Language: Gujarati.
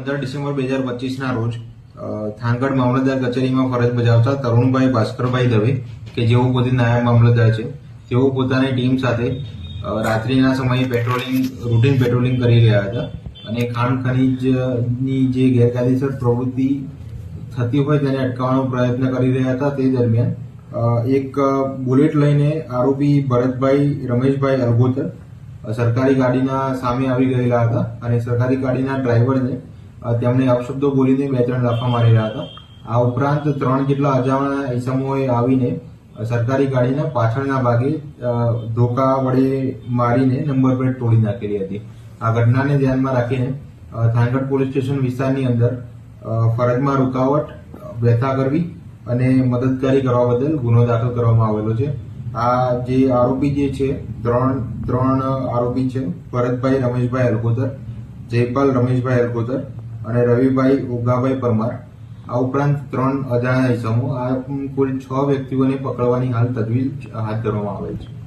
પંદર ડિસેમ્બર બે હજાર પચીસના રોજ થાનગઢ મામલતદાર કચેરીમાં ફરજ બજાવતા તરુણભાઈ ભાસ્કરભાઈ દવે, કે જેઓ પોતે નાયબ મામલતદાર છે, તેઓ પોતાની ટીમ સાથે રાત્રિના સમયે પેટ્રોલિંગ, રૂટીન પેટ્રોલિંગ કરી રહ્યા હતા. અને ખાણ ખનીજની જે ગેરકાયદેસર પ્રવૃત્તિ થતી હોય તેને અટકાવવાનો પ્રયત્ન કરી રહ્યા હતા તે દરમિયાન એક બુલેટ લઈને આરોપી ભરતભાઈ રમેશભાઈ અલગોતર સરકારી ગાડીના સામે આવી ગયેલા હતા અને સરકારી ગાડીના ડ્રાઈવરને તેમણે અપશબ્દો બોલીને બે ત્રણ લાફા મારી રહ્યા હતા. આ ઉપરાંત ત્રણ જેટલા અજાણ્યા ઇસમોએ આવીને સરકારી ગાડીના પાછળના ભાગે ધોકા વડે મારીને નંબર પ્લેટ તોડી નાખેલી હતી. આ ઘટનાને ધ્યાનમાં રાખીને થાનગઢ પોલીસ સ્ટેશન વિસ્તારની અંદર ફરજમાં રૂકાવટ વ્યથા કરવી અને મદદગારી કરવા બદલ ગુનો દાખલ કરવામાં આવેલો છે. આ જે આરોપી જે છે, ત્રણ ત્રણ આરોપી છે, ભરતભાઈ રમેશભાઈ અલગોદર જયપાલ રમેશભાઈ અલગોદર અને રવિભાઈ ઉગાભાઈ પરમાર. આ ઉપરાંત ત્રણ અજાણ્યા ઇસમો આ કુલ છ વ્યક્તિઓને પકડવાની હાલ તજવીજ હાથ ધરવામાં આવેલ છે.